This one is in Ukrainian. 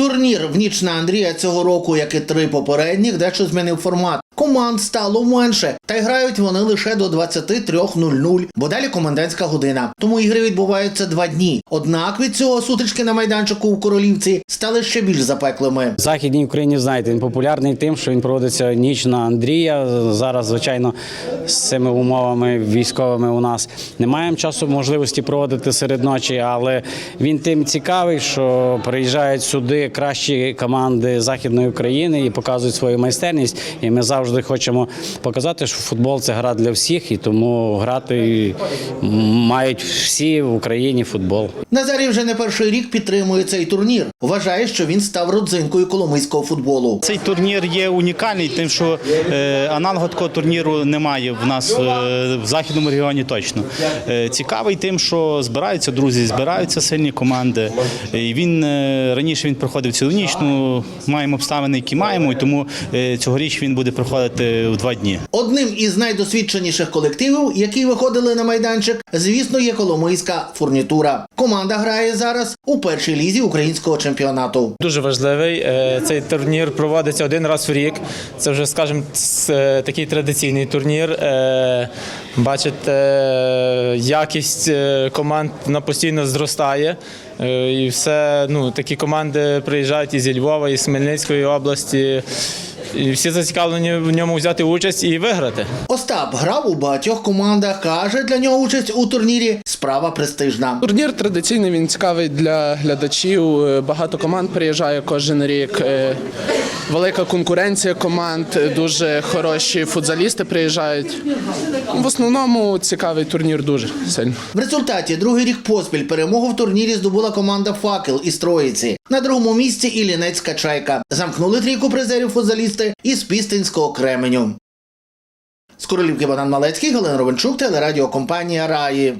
Турнір в ніч на Андрія цього року, як і три попередніх, дещо змінив формат. Команд стало менше, та грають вони лише до 23.00, бо далі комендантська година. Тому ігри відбуваються два дні. Однак від цього сутички на майданчику у королівці стали ще більш запеклими. Західній Україні знаєте, він популярний тим, що він проводиться ніч на Андрія. Зараз, звичайно, з цими умовами військовими у нас не маємо часу можливості проводити серед ночі, але він тим цікавий, що приїжджають сюди кращі команди Західної України і показують свою майстерність. І ми завжди хочемо показати, що футбол це гра для всіх, і тому грати мають всі в Україні футбол. Назарій вже не перший рік підтримує цей турнір. Вважає, що він став родзинкою коломийського футболу. Цей турнір є унікальний, тим, що е, аналогу такого турніру немає в нас е, в західному регіоні точно. Е, цікавий тим, що збираються друзі, збираються сильні команди. І він раніше він проходив цілу ніч, ну маємо обставини, які маємо, і тому цьогоріч він буде проходити в два дні. Одним із найдосвідченіших колективів, які виходили на майданчик, звісно, є коломийська фурнітура. Команда грає зараз у першій лізі українського чемпіонату. Дуже важливий. Е, Цей турнір проводиться один раз в рік. Це вже, скажімо, е, такий традиційний турнір. Е, Бачите, якість команд на постійно зростає. І все, ну, такі команди приїжджають із Львова, із Хмельницької області. І всі зацікавлені в ньому взяти участь і виграти. Остап грав у багатьох командах. каже, для нього участь у турнірі справа престижна. Турнір традиційний, він цікавий для глядачів. Е, Багато команд приїжджає кожен рік. Е, Велика конкуренція команд, дуже хороші футзалісти приїжджають. В основному цікавий турнір дуже сильно. В результаті другий рік поспіль перемогу в турнірі здобула команда Факел із Троїці. На другому місці Іллінецька чайка. Замкнули трійку призерів футзалісти із Пістинського Кременю. З Королівки Богдан Малецький, Галина Ровенчук, телерадіокомпанія Раї.